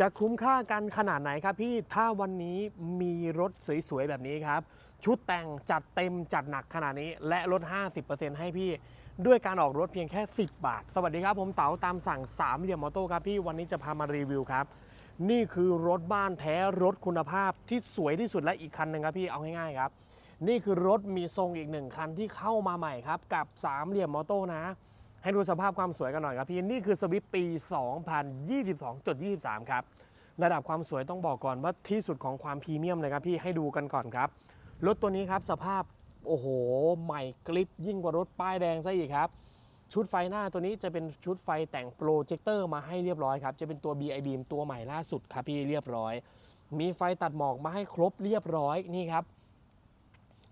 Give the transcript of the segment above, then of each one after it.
จะคุ้มค่ากันขนาดไหนครับพี่ ถ้าวันนี้มีรถสวยๆ แบบนี้ครับ ชุดแต่งจัดเต็มจัดหนักขนาดนี้ และลด 50%ให้พี่ ด้วยการออกรถเพียงแค่ 10 บาท สวัสดีครับ ผมเต๋าตามสั่ง3เหลี่ยมมอโต้ครับพี่วันนี้จะพามารีวิวครับ นี่คือรถบ้านแท้รถคุณภาพที่สวยที่สุดและอีกคันหนึ่งครับพี่เอาง่ายๆครับ นี่คือรถมีทรงอีกหนึ่งคันที่เข้ามาใหม่ครับกับสามเหลี่ยมมอโต้นะ ให้ดูสภาพความสวยกันหน่อยครับพี่นี่คือสวิฟปี 2022.23 ครับ ระดับความสวยต้องบอกก่อนว่าที่สุดของความพรีเมียมเลยครับพี่ให้ดูกันก่อนครับรถตัวนี้ครับสภาพโอ้โห ใหม่กริปยิ่งกว่ารถป้ายแดงซะอีกครับ ชุดไฟหน้าตัวนี้จะเป็นชุดไฟแต่งโปรเจคเตอร์มาให้เรียบร้อยครับ จะเป็นตัว BI beam ตัวใหม่ล่าสุดครับพี่เรียบร้อย มีไฟตัดหมอกมาให้ครบเรียบร้อยนี่ครับ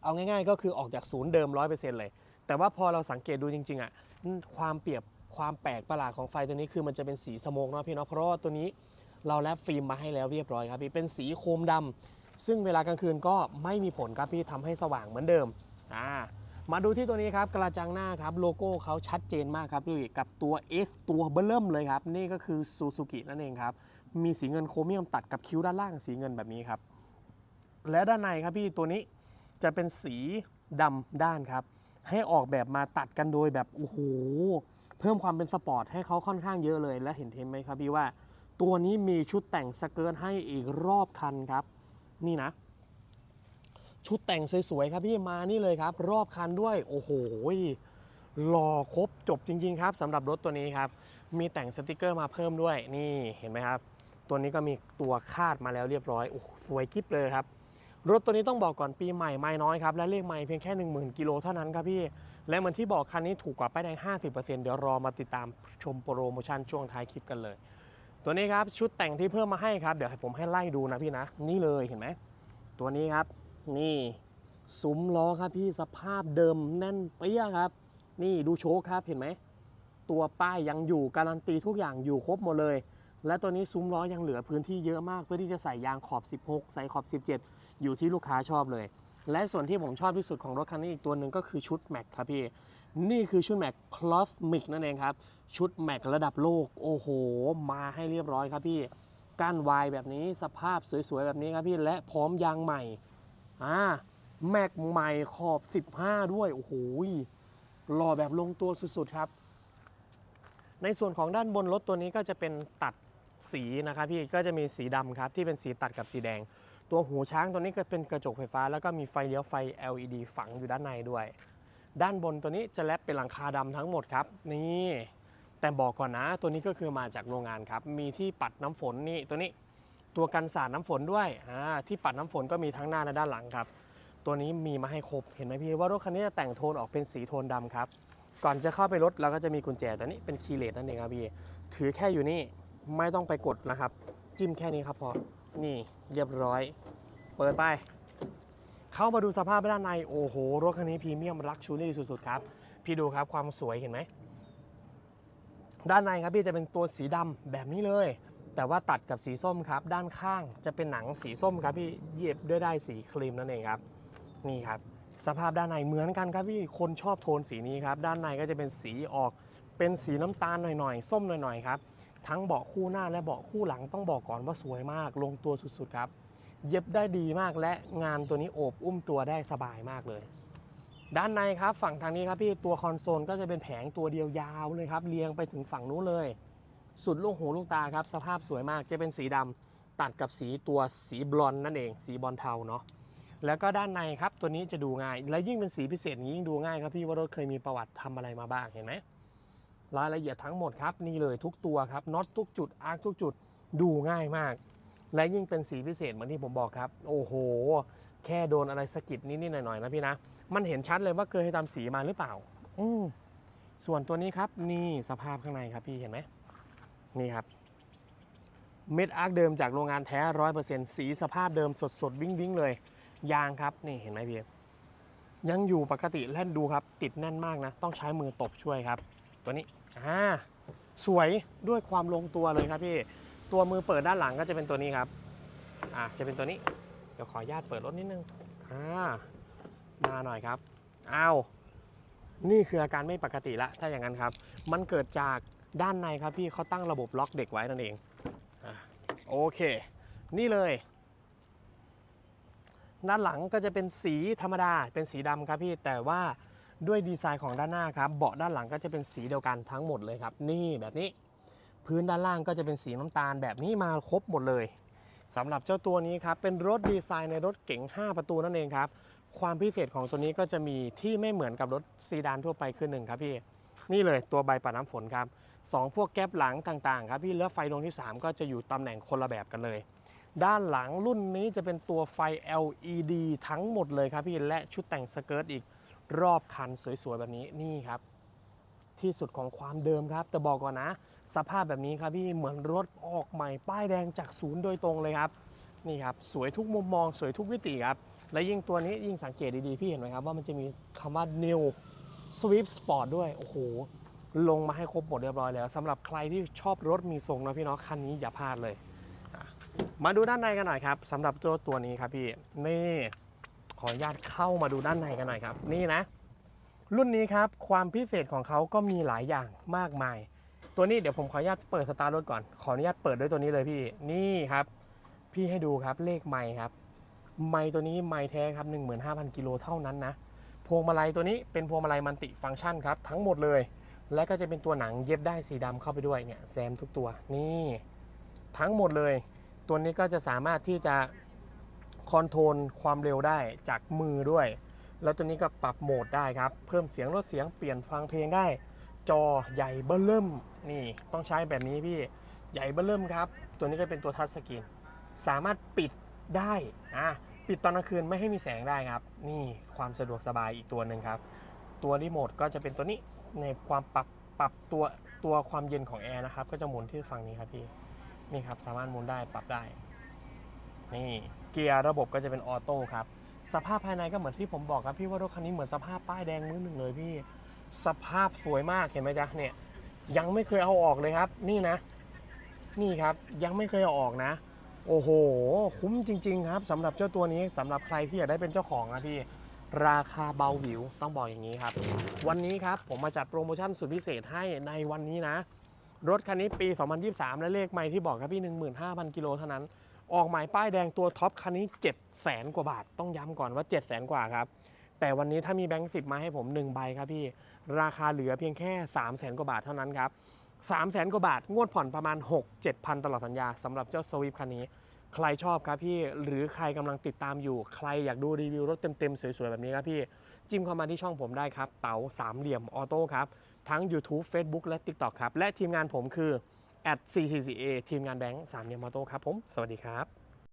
เอาง่ายๆ ก็คือออกจากศูนย์เดิม 100%เลย แต่ว่าพอเราสังเกตดูจริงๆอะ ความเปรียบความแปลกประหลาดของไฟตัวนี้คือมันจะเป็นสีสโมกเนาะพี่เนาะเพราะว่าตัวนี้เราแลปฟิล์มมาให้แล้วเรียบร้อยครับพี่เป็นสีโครมดำซึ่งเวลากลางคืนก็ไม่มีผลครับพี่ทำให้สว่างเหมือนเดิมอ่ามาดูที่ตัวนี้ครับกระจังหน้าครับโลโก้เขาชัดเจนมากครับพี่กับตัว S ตัวเบลเริ่มเลยครับ นี่ก็คือซูซูกินั่นเองครับ มีสีเงินโครเมียมตัดกับคิ้วด้านล่างสีเงินแบบนี้ครับ และด้านในครับพี่ตัวนี้จะเป็นสีดำด้านครับ ให้ออกแบบมาตัดกันโดยแบบโอ้โหเพิ่มความเป็นสปอร์ตให้เขาค่อนข้างเยอะเลย และเห็นเทมไหมครับพี่ว่า ตัวนี้มีชุดแต่งสเกิร์ตให้อีกรอบคันครับ นี่นะ ชุดแต่งสวยๆครับพี่มานี่เลยครับ รอบคันด้วยโอ้โหหล่อครบจบจริง ๆ ครับสำหรับรถตัวนี้ครับ มีแต่งสติกเกอร์มาเพิ่มด้วยนี่เห็นไหมครับ ตัวนี้ก็มีตัวคาดมาแล้วเรียบร้อยโอ้สวยกิ๊บเลยครับ รถตัวนี้ต้องบอกก่อนปีใหม่ไม่น้อยครับ และเลขไม่เพียงแค่ 10,000 กิโลเท่านั้นครับพี่ และเหมือนที่บอกคันนี้ถูกกว่าป้ายแดง 50%เดี๋ยวรอมาติดตามชมโปรโมชั่นช่วงท้ายคลิปกันเลย ตัวนี้ครับชุดแต่งที่เพิ่มมาให้ครับ เดี๋ยวให้ผมให้ไล่ดูนะพี่นะ นี่เลยเห็นไหมตัวนี้ครับ นี่ซุ้มล้อครับพี่สภาพเดิมแน่นเปี้ยครับ นี่ดูโชคครับเห็นไหมตัวป้ายยังอยู่การันตีทุกอย่างอยู่ครบหมดเลย และตัวนี้ซุ้มล้อยังเหลือพื้นที่เยอะมากเพื่อที่จะใส่ยางขอบ 16 ใส่ขอบ 17 อยู่ที่ลูกค้าชอบเลย และส่วนที่ผมชอบที่สุดของรถคันนี้อีกตัวหนึ่งก็คือชุดแม็กครับพี่นี่คือชุดแม็กคลอสมิกนั่นเองครับ ชุดแม็กระดับโลก โอ้โห มาให้เรียบร้อยครับพี่ก้านวายแบบนี้สภาพสวยๆ แบบนี้ครับพี่และพร้อมยางใหม่อ่าแม็กใหม่ขอบ 15 ด้วย โอ้โหหล่อแบบลงตัวสุดๆครับ ในส่วนของด้านบนรถตัวนี้ก็จะเป็นตัด สีนะครับพี่ก็จะมีสีดำครับที่เป็นสีตัดกับสีแดง ตัวหูช้างตัวนี้ก็เป็นกระจกไฟฟ้า แล้วก็มีไฟเลี้ยวไฟ LED ฝังอยู่ด้านในด้วย ด้านบนตัวนี้จะแลปเป็นหลังคาดำทั้งหมดครับ นี่แต่บอกก่อนนะ ตัวนี้ก็คือมาจากโรงงานครับ มีที่ปัดน้ำฝนนี่ตัวนี้ตัวกันสาดน้ำฝนด้วยอ่าที่ปัดน้ำฝนก็มีทั้งหน้าและด้านหลังครับ ตัวนี้มีมาให้ครบเห็นไหมพี่ว่ารถคันนี้จะแต่งโทนออกเป็นสีโทนดำครับก่อนจะเข้าไปรถเราก็จะมีกุญแจตัวนี้เป็นคีย์เลสนั่นเองครับพี่ถือแค่อยู่นี่ ไม่ต้องไปกดนะครับ จิ้มแค่นี้ครับพอ นี่เรียบร้อย เปิดไป เข้ามาดูสภาพด้านใน โอ้โห รถคันนี้พรีเมียมลักชูรี่สุดๆครับ พี่ดูครับความสวยเห็นไหม ด้านในครับพี่จะเป็นตัวสีดำแบบนี้เลย แต่ว่าตัดกับสีส้มครับ ด้านข้างจะเป็นหนังสีส้มครับพี่เย็บด้วยได้สีครีมนั่นเองครับ นี่ครับสภาพด้านในเหมือนกันครับพี่ คนชอบโทนสีนี้ครับ ด้านในก็จะเป็นสีออกเป็นสีน้ำตาลหน่อยๆ ส้มหน่อยๆครับ ทั้งเบาะคู่หน้าและเบาะคู่หลังต้องบอกก่อนว่าสวยมาก ลงตัวสุดๆครับ เย็บได้ดีมากและงานตัวนี้โอบอุ้มตัวได้สบายมากเลย ด้านในครับฝั่งทางนี้ครับพี่ตัวคอนโซลก็จะเป็นแผงตัวเดียวยาวเลยครับเรียงไปถึงฝั่งนู้นเลย สุดลูกหูลูกตาครับ สภาพสวยมากจะเป็นสีดำตัดกับสีตัวสีบลอนนั่นเอง สีบอลเทาเนาะแล้วก็ด้านในครับตัวนี้จะดูง่าย และยิ่งเป็นสีพิเศษอย่างนี้ยิ่งดูง่ายครับพี่ว่ารถเคยมีประวัติทำอะไรมาบ้างเห็นไหม รายละเอียดทั้งหมดครับนี่เลยทุกตัวครับน็อตทุกจุดอาร์คทุกจุดดูง่ายมาก และยิ่งเป็นสีพิเศษเหมือนที่ผมบอกครับ โอ้โห แค่โดนอะไรสะกิดนิดๆหน่อยๆนะพี่นะ มันเห็นชัดเลยว่าเคยให้ทำสีมาหรือเปล่า อืส่วนตัวนี้ครับนี่สภาพข้างในครับพี่เห็นไหมนี่ครับเม็ดอาร์คเดิมจากโรงงานแท้ร้อยเปอร์เซ็นต์สีสภาพเดิมสดสดๆวิ่งวิ่งๆเลย ยางครับนี่เห็นไหมพี่ยังอยู่ปกติแล่นดูครับ ติดแน่นมากนะ ต้องใช้มือตบช่วยครับ ตัวนี้ อ่าสวยด้วยความลงตัวเลยครับพี่ ตัวมือเปิดด้านหลังก็จะเป็นตัวนี้ครับ อ่าจะเป็นตัวนี้ เดี๋ยวขออนุญาตเปิดรถนิดนึง อ่ามาหน่อยครับ อ้าว นี่คืออาการไม่ปกติละ ถ้าอย่างนั้นครับ มันเกิดจากด้านในครับพี่เขาตั้งระบบล็อกเด็กไว้นั่นเองอ่าโอโอเค นี่เลย ด้านหลังก็จะเป็นสีธรรมดา เป็นสีดำครับพี่ แต่ว่า ด้วยดีไซน์ของด้านหน้าครับเบาะด้านหลังก็จะเป็นสีเดียวกันทั้งหมดเลยครับ นี่แบบนี้พื้นด้านล่างก็จะเป็นสีน้ำตาลแบบนี้มาครบหมดเลยสำหรับเจ้าตัวนี้ครับเป็นรถดีไซน์ในรถเก๋ง 5 ประตูนั่นเองครับ ความพิเศษของตัวนี้ก็จะมีที่ไม่เหมือนกับรถซีดานทั่วไปคือหนึ่งครับพี่นี่เลยตัวใบปัดน้ำฝนครับสองพวกแก๊ปหลังต่างๆครับพี่แล้วไฟดวงที่ 3 ก็จะอยู่ตำแหน่งคนละแบบกันเลย ด้านหลังรุ่นนี้จะเป็นตัวไฟ LED ทั้งหมดเลยครับพี่และชุดแต่งสเกิร์ตอีก รอบคันสวยๆแบบนี้นี่ครับ ที่สุดของความเดิมครับ แต่บอกก่อนนะ สภาพแบบนี้ครับพี่เหมือนรถออกใหม่ป้ายแดงจากศูนย์โดยตรงเลยครับนี่ครับสวยทุกมุมมองสวยทุกวิติครับ และยิ่งตัวนี้ยิ่งสังเกตดีๆ พี่เห็นไหมครับว่ามันจะมีคำว่า new swift sport ด้วย โอ้โห ลงมาให้ครบหมดเรียบร้อยแล้วสำหรับใครที่ชอบรถมีทรงนะพี่เนาะคันนี้อย่าพลาดเลย มาดูด้านในกันหน่อยครับสำหรับตัวตัวนี้ครับพี่นี่ ขออนุญาตเข้ามาดูด้านในกันหน่อยครับ นี่นะ รุ่นนี้ครับความพิเศษของเขาก็มีหลายอย่างมากมาย ตัวนี้เดี๋ยวผมขออนุญาตเปิดสตาร์ทรถก่อนขออนุญาตเปิดด้วยตัวนี้เลยพี่นี่ครับ พี่ให้ดูครับเลขไมค์ครับ ไมค์ตัวนี้ไมค์แท้ครับ 15,000กิโลเท่านั้นนะพวงมาลัยตัวนี้เป็นพวงมาลัยมัลติฟังก์ชันครับทั้งหมดเลย และก็จะเป็นตัวหนังเย็บได้สีดำเข้าไปด้วยเนี่ยแซมทุกตัวนี่ ทั้งหมดเลย ตัวนี้ก็จะสามารถที่จะ อนโทรลความเร็วได้จากมือด้วย แล้วตัวนี้ก็ปรับโหมดได้ครับ เพิ่มเสียงลดเสียงเปลี่ยนฟังเพลงได้ จอใหญ่เบ้อเริ่มนี่ต้องใช้แบบนี้พี่ใหญ่เบ้อเริ่มครับ ตัวนี้ก็เป็นตัวทัชสกรีนสามารถปิดได้อะปิดตอนกลางคืนไม่ให้มีแสงได้ครับ นี่ความสะดวกสบายอีกตัวหนึ่งครับ ตัวรีโมทก็จะเป็นตัวนี้ในความปรับปรับตัวตัวความเย็นของแอร์นะครับ ก็จะหมุนที่ฝั่งนี้ครับพี่นี่ครับสามารถหมุนได้ปรับได้ นี่เกียร์ระบบก็จะเป็นออโต้ครับ สภาพภายในก็เหมือนที่ผมบอกครับพี่ว่ารถคันนี้เหมือนสภาพป้ายแดงมือหนึ่งเลยพี่ สภาพสวยมากเห็นไหมจ๊ะเนี่ยยังไม่เคยเอาออกเลยครับ นี่นะ นี่ครับยังไม่เคยเอาออกนะ โอ้โห คุ้มจริง ๆ ครับสำหรับเจ้าตัวนี้สำหรับใครที่อยากได้เป็นเจ้าของนะพี่ราคาเบาหวิวต้องบอกอย่างนี้ครับ วันนี้ครับผมมาจัดโปรโมชั่นสุดพิเศษให้ในวันนี้นะ รถคันนี้ปี 2023 และเลขไม่ที่บอกครับพี่ 15,000 กิโลเท่านั้น ออกหมายป้ายแดงตัวท็อปคันนี้7 0 0 0 0 0กว่าบาท ต้องย้ำก่อนว่า 7 0 0 0 0 0กว่าครับ แต่วันนี้ถ้ามีแบงค์สิมาให้ผม1ใบครับพี่ ราคาเหลือเพียงแค่ 3 0 0 0 0 0กว่าบาทเท่านั้นครับ3 0 0 0 0 0กว่าบาท งวดผ่อนประมาณ 6 7 0 0 0 ตลอดสัญญาสำหรับเจ้าสวิฟคันนี้ ใครชอบครับพี่ หรือใครกำลังติดตามอยู่ ใครอยากดูรีวิวรถเต็มๆ สวยๆ แบบนี้ครับพี่ จิ้มเข้ามาที่ช่องผมได้ครับ เต๋าสามเหลี่ยมออโต้ครับ ทั้ง YouTube Facebook และ TikTok ครับ และทีมงานผมคือ at @444a ทีมงานแบงค์สามเนี่ยมอโต้ครับผม สวัสดีครับ